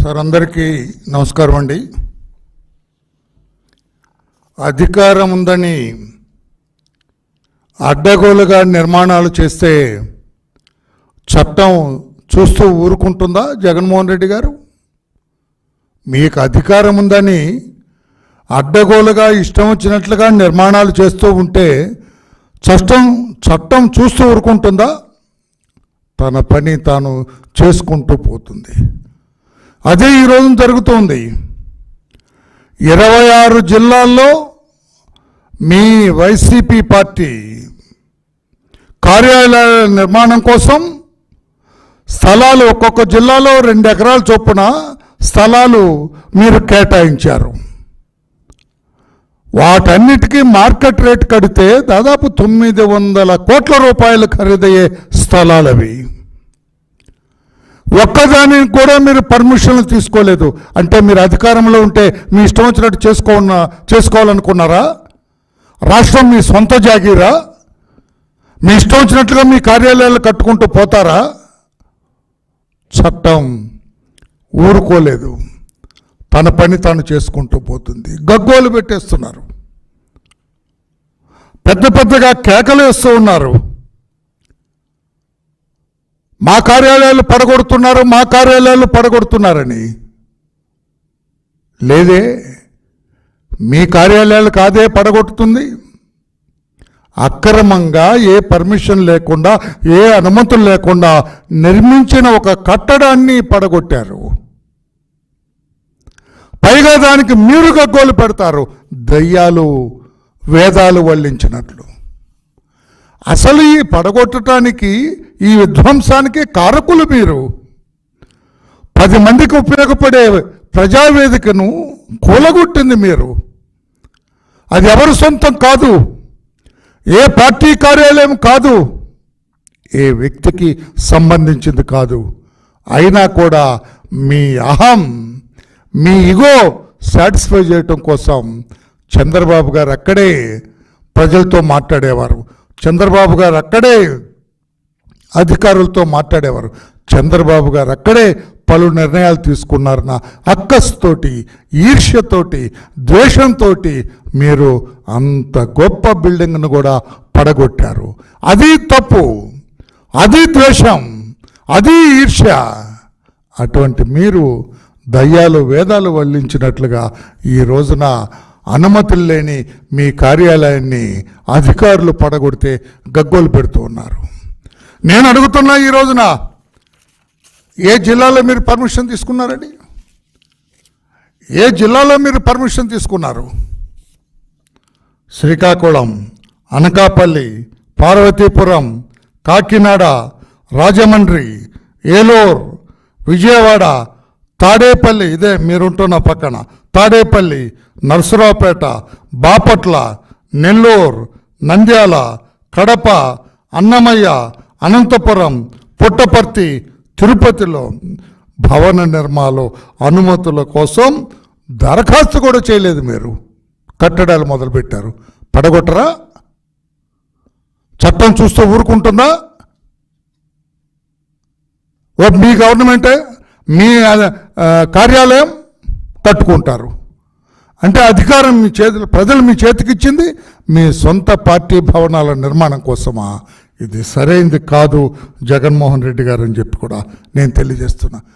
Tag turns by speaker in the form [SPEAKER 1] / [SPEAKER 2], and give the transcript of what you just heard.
[SPEAKER 1] Sir అందరికీ నమస్కారం అండి. అధికారం ఉందని అడ్డగోలుగా నిర్మాణాలు చేస్తే చట్టం చూస్తూ ఊరుకుంటుందా జగన్మోహన్ రెడ్డి గారు? మీకు అధికారం ఉందని అడ్డగోలుగా ఇష్టం వచ్చినట్లుగా నిర్మాణాలు చేస్తూ ఉంటే చట్టం చట్టం చూస్తూ ఊరుకుంటుందా? తన పని తాను చేసుకుంటూ పోతుంది. అదే ఈరోజు జరుగుతోంది. ఇరవై ఆరు జిల్లాల్లో మీ వైసీపీ పార్టీ కార్యాలయాల నిర్మాణం కోసం స్థలాలు ఒక్కొక్క జిల్లాలో రెండు ఎకరాల చొప్పున స్థలాలు మీరు కేటాయించారు. వాటన్నిటికీ మార్కెట్ రేట్ కడితే దాదాపు తొమ్మిది వందల కోట్ల రూపాయలు ఖరీదయ్యే స్థలాలవి. ఒక్కదానికి కూడా మీరు పర్మిషన్లు తీసుకోలేదు. అంటే మీరు అధికారంలో ఉంటే మీ ఇష్టం వచ్చినట్టు చేసుకోన చేసుకోవాలనుకున్నారా? రాష్ట్రం మీ సొంత జాగీరా? మీ ఇష్టం వచ్చినట్లుగా మీ కార్యాలయాలు కట్టుకుంటూ పోతారా? చట్టం ఊరుకోలేదు. తన పని తాను చేసుకుంటూ పోతుంది. గగ్గోలు పెట్టేస్తున్నారు. పెద్ద పెద్దగా కేకలు వేస్తూ ఉన్నారు. మా కార్యాలయాలు పడగొడుతున్నారు మా కార్యాలయాలు పడగొడుతున్నారని. లేదే మీ కార్యాలయాలు కాదే పడగొట్టుతుంది అక్రమంగా ఏ పర్మిషన్ లేకుండా ఏ అనుమతులు లేకుండా నిర్మించిన ఒక కట్టడాన్ని పడగొట్టారు. పైగా దానికి మీరు గగ్గోలు పెడతారు దయ్యాలు వేదాలు వల్లించినట్లు. అసలు ఈ పడగొట్టడానికి ఈ విధ్వంసానికి కారకులు మీరు. పది మందికి ఉపయోగపడే ప్రజావేదికను కూలగొట్టింది మీరు. అది ఎవరి సొంతం కాదు. ఏ పార్టీ కార్యాలయం కాదు. ఏ వ్యక్తికి సంబంధించింది కాదు. అయినా కూడా మీ అహం మీ ఇగో సాటిస్ఫై చేయటం కోసం చంద్రబాబు గారు అక్కడే ప్రజలతో మాట్లాడేవారు. చంద్రబాబు గారు అక్కడే అధికారులతో మాట్లాడేవారు. చంద్రబాబు గారు అక్కడే పలు నిర్ణయాలు తీసుకున్నారన్న అక్కస్తోటి ఈర్ష్యతోటి ద్వేషంతో మీరు అంత గొప్ప బిల్డింగ్ను కూడా పడగొట్టారు. అది తప్పు అది ద్వేషం అది ఈర్ష్య. అటువంటి మీరు దయ్యాలు వేదాలు వల్లించినట్లుగా ఈ రోజున అనుమతులు లేని మీ కార్యాలయాన్ని అధికారులు పడగొడితే గగ్గోలు పెడుతూ ఉన్నారు. నేను అడుగుతున్నా ఈ రోజున ఏ జిల్లాలో మీరు పర్మిషన్ తీసుకున్నారండి? ఏ జిల్లాలో మీరు పర్మిషన్ తీసుకున్నారు? శ్రీకాకుళం అనకాపల్లి పార్వతీపురం కాకినాడ రాజమండ్రి ఏలూరు విజయవాడ తాడేపల్లి ఇదే మీరుంటున్న పక్కన తాడేపల్లి నర్సరావుపేట బాపట్ల నెల్లూరు నంద్యాల కడప అన్నమయ్య అనంతపురం పుట్టపర్తి తిరుపతిలో భవన నిర్మాణాలు అనుమతుల కోసం దరఖాస్తు కూడా చేయలేదు మీరు. కట్టడాలు మొదలుపెట్టారు. పడగొట్టరా? చట్టం చూస్తూ ఊరుకుంటుందా? మీ గవర్నమెంటే మీ కార్యాలయం కట్టుకుంటారు అంటే అధికారం మీ చేతులు ప్రజలు మీ చేతికి ఇచ్చింది మీ సొంత పార్టీ భవనాల నిర్మాణం కోసమా? ఇది సరైంది కాదు జగన్మోహన్ రెడ్డి గారు అని చెప్పి కూడా నేను తెలియజేస్తున్నా.